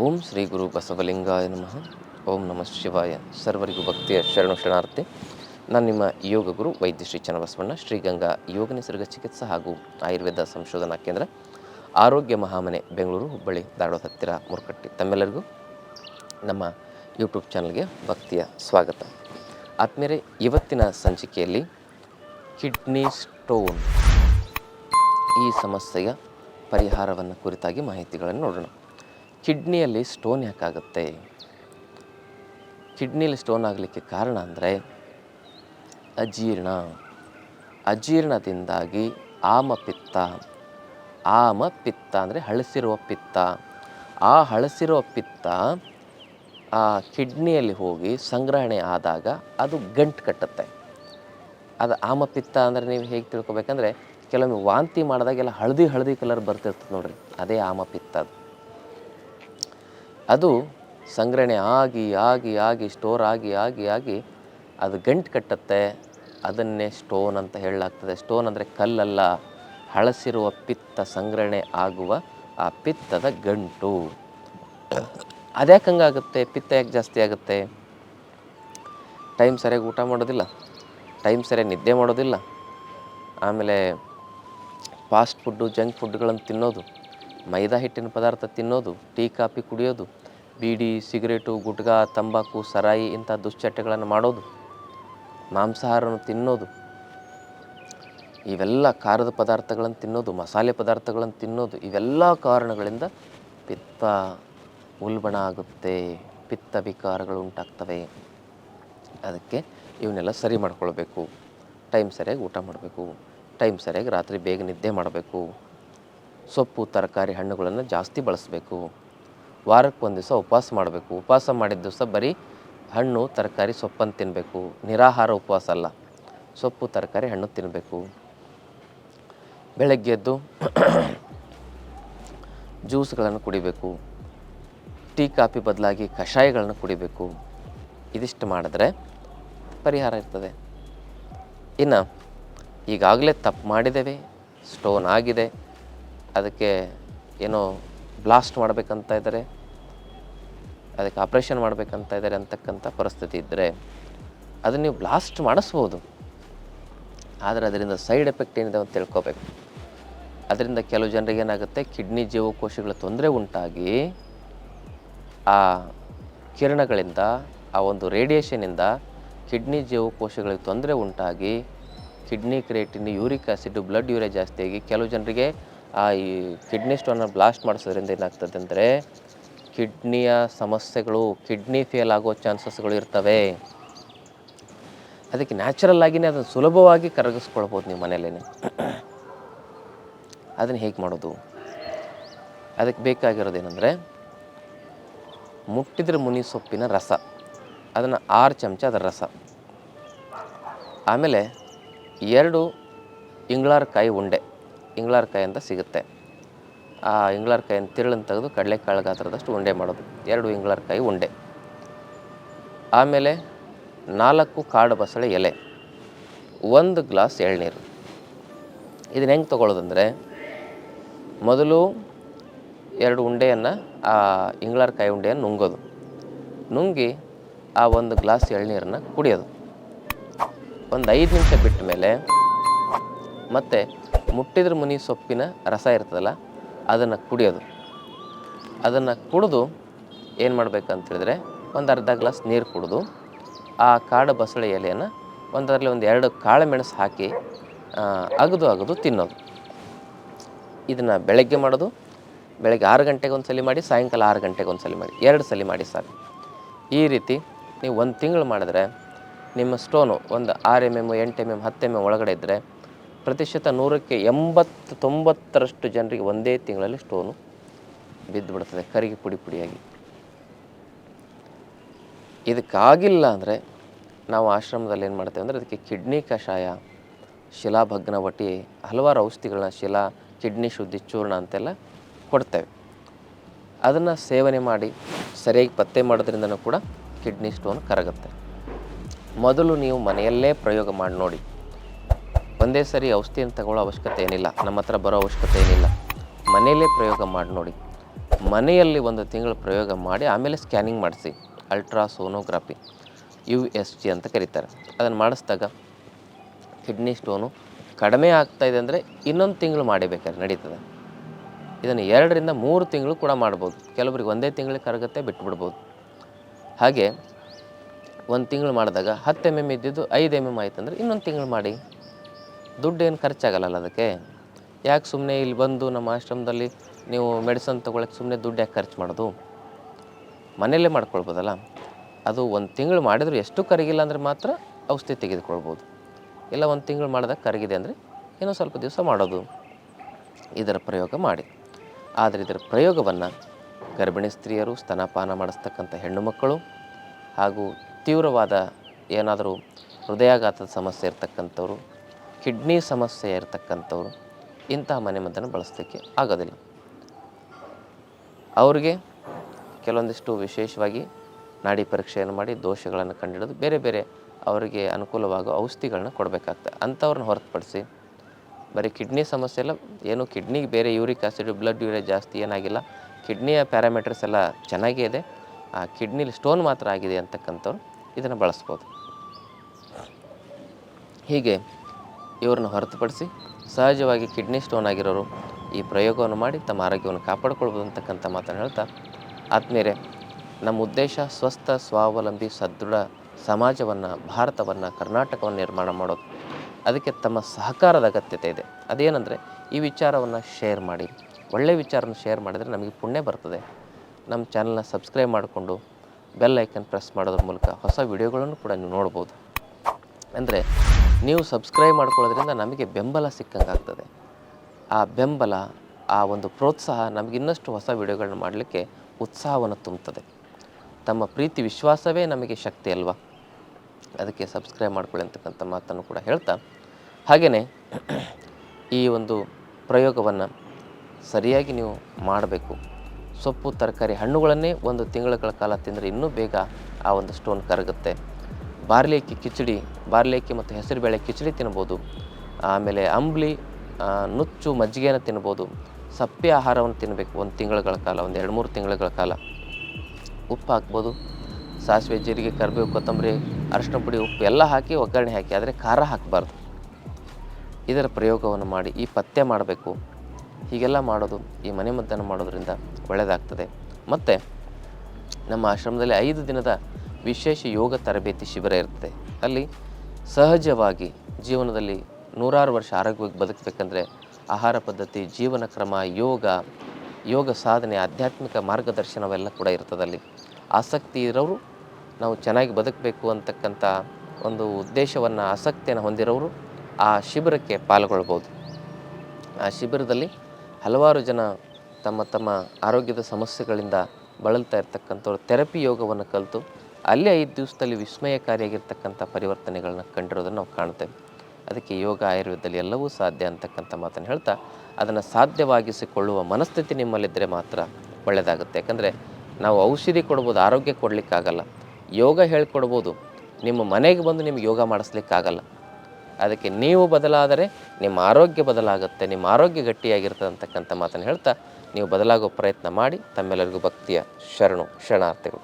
ಓಂ ಶ್ರೀ ಗುರು ಬಸವಲಿಂಗಾಯ ನಮಃ. ಓಂ ನಮಃ ಶಿವಾಯ. ಸರ್ವರಿಗೂ ಭಕ್ತಿಯ ಶರಣು ಶರಣಾರ್ಥಿ. ನಾನು ನಿಮ್ಮ ಯೋಗ ಗುರು ವೈದ್ಯ ಶ್ರೀ ಚನ್ನಬಸವಣ್ಣ ಶ್ರೀಗಂಗಾ ಯೋಗ ನಿಸರ್ಗ ಚಿಕಿತ್ಸಾ ಹಾಗೂ ಆಯುರ್ವೇದ ಸಂಶೋಧನಾ ಕೇಂದ್ರ, ಆರೋಗ್ಯ ಮಹಾಮನೆ, ಬೆಂಗಳೂರು, ಹುಬ್ಬಳ್ಳಿ, ಧಾರವಾಡ ಹತ್ತಿರ ಮುರುಕಟ್ಟಿ. ತಮ್ಮೆಲ್ಲರಿಗೂ ನಮ್ಮ ಯೂಟ್ಯೂಬ್ ಚಾನಲ್ಗೆ ಭಕ್ತಿಯ ಸ್ವಾಗತ. ಆದ್ಮೇಲೆ ಇವತ್ತಿನ ಸಂಚಿಕೆಯಲ್ಲಿ ಕಿಡ್ನಿ ಸ್ಟೋನ್ ಈ ಸಮಸ್ಯೆಯ ಪರಿಹಾರವನ್ನು ಕುರಿತಾಗಿ ಮಾಹಿತಿಗಳನ್ನು ನೋಡೋಣ. ಕಿಡ್ನಿಯಲ್ಲಿ ಸ್ಟೋನ್ ಯಾಕಾಗುತ್ತೆ? ಕಿಡ್ನಿಯಲ್ಲಿ ಸ್ಟೋನ್ ಆಗಲಿಕ್ಕೆ ಕಾರಣ ಅಂದರೆ ಅಜೀರ್ಣ. ಅಜೀರ್ಣದಿಂದಾಗಿ ಆಮ ಪಿತ್ತ. ಆಮ ಪಿತ್ತ ಅಂದರೆ ಹಳಸಿರುವ ಪಿತ್ತ. ಆ ಹಳಸಿರುವ ಪಿತ್ತ ಆ ಕಿಡ್ನಿಯಲ್ಲಿ ಹೋಗಿ ಸಂಗ್ರಹಣೆ ಆದಾಗ ಅದು ಗಂಟು ಕಟ್ಟುತ್ತೆ. ಅದು ಆಮ ಪಿತ್ತ ಅಂದರೆ ನೀವು ಹೇಗೆ ತಿಳ್ಕೊಬೇಕಂದ್ರೆ ಕೆಲವೊಮ್ಮೆ ವಾಂತಿ ಮಾಡಿದಾಗೆಲ್ಲ ಹಳದಿ ಹಳದಿ ಕಲರ್ ಬರ್ತಿರ್ತದೆ ನೋಡ್ರಿ. ಅದೇ ಆಮಪಿತ್ತ ಅದು ಅದು ಸಂಗ್ರಹಣೆ ಆಗಿ ಆಗಿ ಆಗಿ ಸ್ಟೋರ್ ಆಗಿ ಆಗಿ ಆಗಿ ಅದು ಗಂಟು ಕಟ್ಟುತ್ತೆ. ಅದನ್ನೇ ಸ್ಟೋನ್ ಅಂತ ಹೇಳಲಾಗ್ತದೆ. ಸ್ಟೋನ್ ಅಂದರೆ ಕಲ್ಲಲ್ಲ, ಹಳಸಿರುವ ಪಿತ್ತ ಸಂಗ್ರಹಣೆ ಆಗುವ ಆ ಪಿತ್ತದ ಗಂಟು. ಅದ್ಯಾಕೆ ಹಂಗಾಗುತ್ತೆ? ಪಿತ್ತ ಯಾಕೆ ಜಾಸ್ತಿ ಆಗುತ್ತೆ? ಟೈಮ್ ಸರಿಯಾಗಿ ಊಟ ಮಾಡೋದಿಲ್ಲ? ಟೈಮ್ ಸರಿಯಾಗಿ ನಿದ್ದೆ ಮಾಡೋದಿಲ್ಲ? ಆಮೇಲೆ ಫಾಸ್ಟ್ ಫುಡ್ಡು ಜಂಕ್ ಫುಡ್ಗಳನ್ನು ತಿನ್ನೋದು, ಮೈದಾ ಹಿಟ್ಟಿನ ಪದಾರ್ಥ ತಿನ್ನೋದು, ಟೀ, ಕಾಫಿ ಕುಡಿಯೋದು ಬೀಡಿ, ಸಿಗರೇಟು ಗುಟ್ಕಾ ತಂಬಾಕು, ಸರಾಯಿ ಇಂಥ ದುಶ್ಚಟಗಳನ್ನು ಮಾಡೋದು, ಮಾಂಸಾಹಾರವನ್ನು ತಿನ್ನೋದು, ಇವೆಲ್ಲ ಖಾರದ ಪದಾರ್ಥಗಳನ್ನು ತಿನ್ನೋದು, ಮಸಾಲೆ ಪದಾರ್ಥಗಳನ್ನು ತಿನ್ನೋದು, ಇವೆಲ್ಲ ಕಾರಣಗಳಿಂದ ಪಿತ್ತ ಉಲ್ಬಣ ಆಗುತ್ತೆ, ಪಿತ್ತ ವಿಕಾರಗಳು ಉಂಟಾಗ್ತವೆ. ಅದಕ್ಕೆ ಇವನ್ನೆಲ್ಲ ಸರಿ ಮಾಡ್ಕೊಳ್ಬೇಕು. ಟೈಮ್ ಸರಿಯಾಗಿ ಊಟ ಮಾಡಬೇಕು. ಟೈಮ್ ಸರಿಯಾಗಿ ರಾತ್ರಿ ಬೇಗ ನಿದ್ದೆ ಮಾಡಬೇಕು. ಸೊಪ್ಪು, ತರಕಾರಿ, ಹಣ್ಣುಗಳನ್ನು ಜಾಸ್ತಿ ಬಳಸಬೇಕು. ವಾರಕ್ಕೆ ಒಂದು ದಿವಸ ಉಪವಾಸ ಮಾಡಬೇಕು. ಉಪವಾಸ ಮಾಡಿದ ದಿವಸ ಬರೀ ಹಣ್ಣು, ತರಕಾರಿ, ಸೊಪ್ಪನ್ನು ತಿನ್ನಬೇಕು ನಿರಾಹಾರ ಉಪವಾಸ ಅಲ್ಲ. ಸೊಪ್ಪು, ತರಕಾರಿ, ಹಣ್ಣು ತಿನ್ನಬೇಕು ಬೆಳಗ್ಗೆ ಎದ್ದು ಜ್ಯೂಸ್ಗಳನ್ನು ಕುಡಿಬೇಕು. ಟೀ, ಕಾಫಿ ಬದಲಾಗಿ ಕಷಾಯಗಳನ್ನು ಕುಡಿಬೇಕು. ಇದಿಷ್ಟು ಮಾಡಿದ್ರೆ ಪರಿಹಾರ ಇರ್ತದೆ. ಇನ್ನು ಈಗಾಗಲೇ ತಪ್ಪು ಮಾಡಿದ್ದೇವೆ. ಸ್ಟೋನ್ ಆಗಿದೆ. ಅದಕ್ಕೆ ಏನೋ ಬ್ಲಾಸ್ಟ್ ಮಾಡಬೇಕಂತ ಇದ್ದಾರೆ. ಅದಕ್ಕೆ ಆಪ್ರೇಷನ್ ಮಾಡಬೇಕಂತ ಇದ್ದಾರೆ ಅಂತಕ್ಕಂಥ ಪರಿಸ್ಥಿತಿ ಇದ್ದರೆ ಅದನ್ನು ನೀವು ಬ್ಲಾಸ್ಟ್ ಮಾಡಿಸ್ಬೋದು. ಆದರೆ ಅದರಿಂದ ಸೈಡ್ ಎಫೆಕ್ಟ್ ಏನಿದೆ ಅಂತ ತಿಳ್ಕೊಬೇಕು. ಅದರಿಂದ ಕೆಲವು ಜನರಿಗೆ ಏನಾಗುತ್ತೆ ಕಿಡ್ನಿ ಜೀವಕೋಶಗಳ ತೊಂದರೆ ಉಂಟಾಗಿ ಆ ಕಿರಣಗಳಿಂದ, ಆ ಒಂದು ರೇಡಿಯೇಷನಿಂದ ಕಿಡ್ನಿ ಜೀವಕೋಶಗಳಿಗೆ ತೊಂದರೆ ಉಂಟಾಗಿ kidney creatinine uric acid blood urea ಜಾಸ್ತಿಯಾಗಿ ಕೆಲವು ಜನರಿಗೆ ಆ ಈ ಕಿಡ್ನಿ ಸ್ಟೋನ್ನ ಬ್ಲಾಸ್ಟ್ ಮಾಡಿಸೋದ್ರಿಂದ ಏನಾಗ್ತದೆ ಅಂದರೆ ಕಿಡ್ನಿಯ ಸಮಸ್ಯೆಗಳು, ಕಿಡ್ನಿ ಫೇಲ್ ಆಗೋ ಚಾನ್ಸಸ್ಗಳು ಇರ್ತವೆ. ಅದಕ್ಕೆ ನ್ಯಾಚುರಲ್ ಆಗಿನೇ ಅದನ್ನು ಸುಲಭವಾಗಿ ಕರಗಿಸ್ಕೊಳ್ಬೋದು ನೀವು ಮನೇಲೇ ಅದನ್ನು ಹೇಗೆ ಮಾಡೋದು? ಅದಕ್ಕೆ ಬೇಕಾಗಿರೋದೇನೆಂದರೆ, ಮುಟ್ಟಿದ್ರೆ ಮುನಿ ಸೊಪ್ಪಿನ ರಸ. ಅದನ್ನು ಆರು ಚಮಚ ಅದರ ರಸ. ಆಮೇಲೆ ಎರಡು ಇಂಗ್ಳಾರ್ಕಾಯಿ ಉಂಡೆ. ಇಂಗ್ಳಾರ್ಕಾಯಿ ಅಂತ ಸಿಗುತ್ತೆ. ಆ ಇಂಗ್ಲಾರ್ಕಾಯಿನ ತಿರುಳನ್ನು ತೆಗೆದು ಕಡಲೆಕಾಳು ಗಾತ್ರದಷ್ಟು ಉಂಡೆ ಮಾಡೋದು. ಎರಡು ಇಂಗ್ಲಾರ್ಕಾಯಿ ಉಂಡೆ. ಆಮೇಲೆ ನಾಲ್ಕು ಕಾಡು ಬಸಳೆ ಎಲೆ. ಒಂದು ಗ್ಲಾಸ್ ಎಳ್ನೀರು. ಇದನ್ನ ಹೆಂಗೆ ತೊಗೊಳ್ಳೋದಂದರೆ ಮೊದಲು ಎರಡು ಉಂಡೆಯನ್ನು, ಆ ಇಂಗ್ಲಾರ್ಕಾಯಿ ಉಂಡೆಯನ್ನು ನುಂಗೋದು. ನುಂಗಿ ಆ ಒಂದು ಗ್ಲಾಸ್ ಎಳ್ನೀರನ್ನು ಕುಡಿಯೋದು. ಒಂದು ಐದು ನಿಮಿಷ ಬಿಟ್ಟ ಮೇಲೆ ಮತ್ತು ಮುಟ್ಟಿದ್ರ ಮುನಿ ಸೊಪ್ಪಿನ ರಸ ಇರ್ತದಲ್ಲ ಅದನ್ನು ಕುಡಿಯೋದು. ಅದನ್ನು ಕುಡಿದು ಏನು ಮಾಡಬೇಕಂತೇಳಿದ್ರೆ ಒಂದು ಅರ್ಧ ಗ್ಲಾಸ್ ನೀರು ಕುಡಿದು ಆ ಕಾಡು ಬಸಳೆ ಎಲೆಯನ್ನು ಒಂದರಲ್ಲಿ ಒಂದು ಎರಡು ಕಾಳು ಮೆಣಸು ಹಾಕಿ ಅಗದು ಅಗದು ತಿನ್ನೋದು. ಇದನ್ನು ಬೆಳಗ್ಗೆ ಮಾಡೋದು, ಬೆಳಗ್ಗೆ ಆರು ಗಂಟೆಗೆ ಒಂದು ಸಲ ಮಾಡಿ, ಸಾಯಂಕಾಲ ಆರು ಗಂಟೆಗೆ ಒಂದು ಸಲ ಮಾಡಿ, ಎರಡು ಸಲ ಮಾಡಿ ಸರ್ ಈ ರೀತಿ ನೀವು ಒಂದು ತಿಂಗಳು ಮಾಡಿದ್ರೆ ನಿಮ್ಮ ಸ್ಟೋನು ಒಂದು ಆರು ಎಂ ಎಂ, ಎಂಟು ಎಂ ಎಂ, ಹತ್ತು ಎಂ ಎಂ ಒಳಗಡೆ ಇದ್ದರೆ ಪ್ರತಿಶತ ನೂರಕ್ಕೆ ಎಂಬತ್ತು ತೊಂಬತ್ತರಷ್ಟು ಜನರಿಗೆ ಒಂದೇ ತಿಂಗಳಲ್ಲಿ ಸ್ಟೋನು ಬಿದ್ದು ಬಿಡ್ತದೆ ಕರಿಗೆ ಪುಡಿ ಪುಡಿಯಾಗಿ. ಇದಕ್ಕಾಗಿಲ್ಲ ಅಂದರೆ ನಾವು ಆಶ್ರಮದಲ್ಲಿ ಏನು ಮಾಡ್ತೇವೆ ಅಂದರೆ ಅದಕ್ಕೆ ಕಿಡ್ನಿ ಕಷಾಯ ಶಿಲಾಭಗ್ನವಟಿ ಹಲವಾರು ಔಷಧಿಗಳನ್ನ, ಶಿಲಾ ಕಿಡ್ನಿ ಶುದ್ಧಿ, ಚೂರ್ಣ ಅಂತೆಲ್ಲ ಕೊಡ್ತೇವೆ. ಅದನ್ನು ಸೇವನೆ ಮಾಡಿ ಸರಿಯಾಗಿ ಪತ್ತೆ ಮಾಡೋದ್ರಿಂದನೂ ಕೂಡ ಕಿಡ್ನಿ ಸ್ಟೋನ್ ಕರಗುತ್ತೆ. ಮೊದಲು ನೀವು ಮನೆಯಲ್ಲೇ ಪ್ರಯೋಗ ಮಾಡಿ ನೋಡಿ. ಒಂದೇ ಸರಿ ಔಷಧಿಯನ್ನು ತಗೊಳ್ಳೋ ಅವಶ್ಯಕತೆ ಏನಿಲ್ಲ, ನಮ್ಮ ಹತ್ರ ಬರೋ ಅವಶ್ಯಕತೆ ಏನಿಲ್ಲ. ಮನೆಯಲ್ಲೇ ಪ್ರಯೋಗ ಮಾಡಿ ನೋಡಿ. ಮನೆಯಲ್ಲಿ ಒಂದು ತಿಂಗಳು ಪ್ರಯೋಗ ಮಾಡಿ ಆಮೇಲೆ ಸ್ಕ್ಯಾನಿಂಗ್ ಮಾಡಿಸಿ. ಅಲ್ಟ್ರಾಸೋನೋಗ್ರಾಫಿ, ಯು ಎಸ್ ಜಿ ಅಂತ ಕರೀತಾರೆ. ಅದನ್ನು ಮಾಡಿಸಿದಾಗ ಕಿಡ್ನಿ ಸ್ಟೋನು ಕಡಿಮೆ ಆಗ್ತಾ ಇದೆ ಅಂದರೆ ಇನ್ನೊಂದು ತಿಂಗಳು ಮಾಡಬೇಕಾದ್ರೆ ನಡೀತದೆ. ಇದನ್ನು ಎರಡರಿಂದ ಮೂರು ತಿಂಗಳು ಕೂಡ ಮಾಡ್ಬೋದು. ಕೆಲವರಿಗೆ ಒಂದೇ ತಿಂಗಳಿಗೆ ಕರಗುತ್ತೆ, ಬಿಟ್ಬಿಡ್ಬೋದು. ಹಾಗೆ ಒಂದು ತಿಂಗಳು ಮಾಡಿದಾಗ ಹತ್ತು ಎಂ ಎಂ ಇದ್ದಿದ್ದು ಐದು ಎಂ ಎಂ ಆಯ್ತು ಅಂದರೆ ಇನ್ನೊಂದು ತಿಂಗಳು ಮಾಡಿ. ದುಡ್ಡು ಏನು ಖರ್ಚಾಗಲ್ಲ ಅದಕ್ಕೆ? ಯಾಕೆ ಸುಮ್ಮನೆ ಇಲ್ಲಿ ಬಂದು ನಮ್ಮ ಆಶ್ರಮದಲ್ಲಿ ನೀವು ಮೆಡಿಸನ್ ತೊಗೊಳಕ್ಕೆ ಸುಮ್ಮನೆ ದುಡ್ಡು ಯಾಕೆ ಖರ್ಚು ಮಾಡೋದು? ಮನೆಯಲ್ಲೇ ಮಾಡ್ಕೊಳ್ಬೋದಲ್ಲ? ಅದು ಒಂದು ತಿಂಗಳು ಮಾಡಿದರೂ ಎಷ್ಟು ಕರಗಿಲ್ಲ ಅಂದರೆ ಮಾತ್ರ ಔಷಧಿ ತೆಗೆದುಕೊಳ್ಬೋದು. ಇಲ್ಲ ಒಂದು ತಿಂಗಳು ಮಾಡಿದಾಗ ಕರಗಿದೆ ಅಂದರೆ ಏನೋ ಸ್ವಲ್ಪ ದಿವಸ ಮಾಡೋದು. ಇದರ ಪ್ರಯೋಗ ಮಾಡಿ. ಆದರೆ ಇದರ ಪ್ರಯೋಗವನ್ನು ಗರ್ಭಿಣಿ ಸ್ತ್ರೀಯರು ಸ್ತನಪಾನ ಮಾಡಿಸ್ತಕ್ಕಂಥ ಹೆಣ್ಣು ಮಕ್ಕಳು ಹಾಗೂ ತೀವ್ರವಾದ ಏನಾದರೂ ಹೃದಯಾಘಾತದ ಸಮಸ್ಯೆ ಇರ್ತಕ್ಕಂಥವ್ರು ಕಿಡ್ನಿ ಸಮಸ್ಯೆ ಇರ್ತಕ್ಕಂಥವ್ರು ಇಂತಹ ಮನೆಮದ್ದನ್ನು ಬಳಸಲಿಕ್ಕೆ ಆಗೋದಿಲ್ಲ. ಅವರಿಗೆ ಕೆಲವೊಂದಿಷ್ಟು ವಿಶೇಷವಾಗಿ ನಾಡಿ ಪರೀಕ್ಷೆಯನ್ನು ಮಾಡಿ ದೋಷಗಳನ್ನು ಕಂಡುಹಿಡಿದು ಬೇರೆ ಬೇರೆ ಅವರಿಗೆ ಅನುಕೂಲವಾಗುವ ಔಷಧಿಗಳನ್ನ ಕೊಡಬೇಕಾಗ್ತದೆ. ಅಂಥವ್ರನ್ನ ಹೊರತುಪಡಿಸಿ ಬರೀ ಕಿಡ್ನಿ ಸಮಸ್ಯೆ ಎಲ್ಲ ಏನು ಕಿಡ್ನಿಗೆ ಬೇರೆ ಯೂರಿಕ್ ಆಸಿಡ್, ಬ್ಲಡ್ ಯೂರಿಯಾ ಜಾಸ್ತಿ ಏನಾಗಿಲ್ಲ. ಕಿಡ್ನಿಯ ಪ್ಯಾರಾಮೀಟರ್ಸ್ ಎಲ್ಲ ಚೆನ್ನಾಗೇ ಇದೆ. ಆ ಕಿಡ್ನಿಲಿ ಸ್ಟೋನ್ ಮಾತ್ರ ಆಗಿದೆ ಅಂತಕ್ಕಂಥವ್ರು ಇದನ್ನು ಬಳಸ್ಬೋದು. ಹೀಗೆ ಇವ್ರನ್ನ ಹೊರತುಪಡಿಸಿ ಸಹಜವಾಗಿ ಕಿಡ್ನಿ ಸ್ಟೋನ್ ಆಗಿರೋರು ಈ ಪ್ರಯೋಗವನ್ನು ಮಾಡಿ ತಮ್ಮ ಆರೋಗ್ಯವನ್ನು ಕಾಪಾಡಿಕೊಳ್ಬೋದು ಅಂತಕ್ಕಂಥ ಮಾತನ್ನು ಹೇಳ್ತಾ ಆದ್ಮೇಲೆ ನಮ್ಮ ಉದ್ದೇಶ ಸ್ವಸ್ಥ, ಸ್ವಾವಲಂಬಿ, ಸದೃಢ ಸಮಾಜವನ್ನು, ಭಾರತವನ್ನು, ಕರ್ನಾಟಕವನ್ನು ನಿರ್ಮಾಣ ಮಾಡೋದು. ಅದಕ್ಕೆ ತಮ್ಮ ಸಹಕಾರದ ಅಗತ್ಯತೆ ಇದೆ. ಅದೇನೆಂದರೆ, ಈ ವಿಚಾರವನ್ನು ಶೇರ್ ಮಾಡಿ. ಒಳ್ಳೆಯ ವಿಚಾರನ ಶೇರ್ ಮಾಡಿದರೆ ನಮಗೆ ಪುಣ್ಯ ಬರ್ತದೆ. ನಮ್ಮ ಚಾನಲ್ನ ಸಬ್ಸ್ಕ್ರೈಬ್ ಮಾಡಿಕೊಂಡು ಬೆಲ್ ಐಕನ್ ಪ್ರೆಸ್ ಮಾಡೋದ್ರ ಮೂಲಕ ಹೊಸ ವಿಡಿಯೋಗಳನ್ನು ಕೂಡ ನೀವು ನೋಡ್ಬೋದು. ಅಂದರೆ ನೀವು ಸಬ್ಸ್ಕ್ರೈಬ್ ಮಾಡ್ಕೊಳ್ಳೋದ್ರಿಂದ ನಮಗೆ ಬೆಂಬಲ ಸಿಕ್ಕಂಗಾಗ್ತದೆ. ಆ ಬೆಂಬಲ, ಆ ಒಂದು ಪ್ರೋತ್ಸಾಹ ನಮಗೆ ಇನ್ನಷ್ಟು ಹೊಸ ವಿಡಿಯೋಗಳನ್ನ ಮಾಡಲಿಕ್ಕೆ ಉತ್ಸಾಹವನ್ನು ತುಂಬುತ್ತದೆ. ತಮ್ಮ ಪ್ರೀತಿ, ವಿಶ್ವಾಸವೇ ನಮಗೆ ಶಕ್ತಿ ಅಲ್ವಾ? ಅದಕ್ಕೆ ಸಬ್ಸ್ಕ್ರೈಬ್ ಮಾಡ್ಕೊಳ್ಳಿ ಅಂತಕ್ಕಂಥ ಮಾತನ್ನು ಕೂಡ ಹೇಳ್ತಾ ಹಾಗೆಯೇ ಈ ಒಂದು ಪ್ರಯೋಗವನ್ನು ಸರಿಯಾಗಿ ನೀವು ಮಾಡಬೇಕು. ಸೊಪ್ಪು, ತರಕಾರಿ, ಹಣ್ಣುಗಳನ್ನೇ ಒಂದು ತಿಂಗಳ ಕಾಲ ತಿಂದರೆ ಇನ್ನೂ ಬೇಗ ಆ ಒಂದು ಸ್ಟೋನ್ ಕರಗುತ್ತೆ. ಬಾರ್ಲಿ ಅಕ್ಕಿ ಕಿಚಡಿ ಬಾರ್ಲಿ ಅಕ್ಕಿ ಮತ್ತು ಹೆಸರುಬೇಳೆ ಕಿಚಡಿ ತಿನ್ಬೋದು. ಆಮೇಲೆ ಅಂಬ್ಲಿ ನುಚ್ಚು ಮಜ್ಜಿಗೆಯನ್ನು ತಿನ್ಬೋದು. ಸಪ್ಪೆ ಆಹಾರವನ್ನು ತಿನ್ನಬೇಕು ಒಂದು ತಿಂಗಳ ಕಾಲ, ಒಂದು ಎರಡು ಮೂರು ತಿಂಗಳ ಕಾಲ. ಉಪ್ಪು ಹಾಕ್ಬೋದು. ಸಾಸಿವೆ, ಜೀರಿಗೆ, ಕರಿಬೇವು, ಕೊತ್ತಂಬರಿ ಅರಶಿನ ಪುಡಿ, ಉಪ್ಪು ಎಲ್ಲ ಹಾಕಿ ಒಗ್ಗರಣೆ ಹಾಕಿ, ಆದರೆ ಖಾರ ಹಾಕಬಾರ್ದು. ಇದರ ಪ್ರಯೋಗವನ್ನು ಮಾಡಿ ಈ ಪಥ್ಯ ಮಾಡಬೇಕು. ಹೀಗೆಲ್ಲ ಮಾಡೋದು ಈ ಮನೆಮದ್ದನ್ನು ಮಾಡೋದ್ರಿಂದ ಒಳ್ಳೆಯದಾಗ್ತದೆ. ಮತ್ತು ನಮ್ಮ ಆಶ್ರಮದಲ್ಲಿ ಐದು ದಿನದ ವಿಶೇಷ ಯೋಗ ತರಬೇತಿ ಶಿಬಿರ ಇರುತ್ತೆ. ಅಲ್ಲಿ ಸಹಜವಾಗಿ ಜೀವನದಲ್ಲಿ ನೂರಾರು ವರ್ಷ ಆರೋಗ್ಯವಾಗಿ ಬದುಕಬೇಕಂದ್ರೆ ಆಹಾರ ಪದ್ಧತಿ, ಜೀವನ ಕ್ರಮ, ಯೋಗ ಯೋಗ ಸಾಧನೆ, ಆಧ್ಯಾತ್ಮಿಕ ಮಾರ್ಗದರ್ಶನವೆಲ್ಲ ಕೂಡ ಇರ್ತದಲ್ಲಿ ಆಸಕ್ತಿ ಇರೋರು ನಾವು ಚೆನ್ನಾಗಿ ಬದುಕಬೇಕು ಅಂತಕ್ಕಂಥ ಒಂದು ಉದ್ದೇಶವನ್ನು, ಆಸಕ್ತಿಯನ್ನು ಹೊಂದಿರೋರು ಆ ಶಿಬಿರಕ್ಕೆ ಪಾಲ್ಗೊಳ್ಬೋದು. ಆ ಶಿಬಿರದಲ್ಲಿ ಹಲವಾರು ಜನ ತಮ್ಮ ತಮ್ಮ ಆರೋಗ್ಯದ ಸಮಸ್ಯೆಗಳಿಂದ ಬಳಲ್ತಾ ಇರ್ತಕ್ಕಂಥವ್ರು, ಥೆರಪಿ ಯೋಗವನ್ನು ಕಲಿತು ಅಲ್ಲೇ ಐದು ದಿವಸದಲ್ಲಿ ವಿಸ್ಮಯಕಾರಿಯಾಗಿರ್ತಕ್ಕಂಥ ಪರಿವರ್ತನೆಗಳನ್ನ ಕಂಡಿರೋದನ್ನು ನಾವು ಕಾಣ್ತೇವೆ. ಅದಕ್ಕೆ ಯೋಗ, ಆಯುರ್ವೇದದಲ್ಲಿ ಎಲ್ಲವೂ ಸಾಧ್ಯ ಅಂತಕ್ಕಂಥ ಮಾತನ್ನು ಹೇಳ್ತಾ, ಅದನ್ನು ಸಾಧ್ಯವಾಗಿಸಿಕೊಳ್ಳುವ ಮನಸ್ಥಿತಿ ನಿಮ್ಮಲ್ಲಿದ್ದರೆ ಮಾತ್ರ ಒಳ್ಳೆಯದಾಗುತ್ತೆ ಯಾಕಂದರೆ ನಾವು ಔಷಧಿ ಕೊಡ್ಬೋದು, ಆರೋಗ್ಯ ಕೊಡಲಿಕ್ಕಾಗಲ್ಲ. ಯೋಗ ಹೇಳ್ಕೊಡ್ಬೋದು, ನಿಮ್ಮ ಮನೆಗೆ ಬಂದು ನಿಮ್ಗೆ ಯೋಗ ಮಾಡಿಸ್ಲಿಕ್ಕಾಗಲ್ಲ. ಅದಕ್ಕೆ ನೀವು ಬದಲಾದರೆ ನಿಮ್ಮ ಆರೋಗ್ಯ ಬದಲಾಗುತ್ತೆ, ನಿಮ್ಮ ಆರೋಗ್ಯ ಗಟ್ಟಿಯಾಗಿರ್ತದೆ ಅಂತಕ್ಕಂಥ ಮಾತನ್ನು ಹೇಳ್ತಾ, ನೀವು ಬದಲಾಗೋ ಪ್ರಯತ್ನ ಮಾಡಿ, ತಮ್ಮೆಲ್ಲರಿಗೂ ಭಕ್ತಿಯ ಶರಣು, ಶರಣಾರ್ಥಿಗಳು.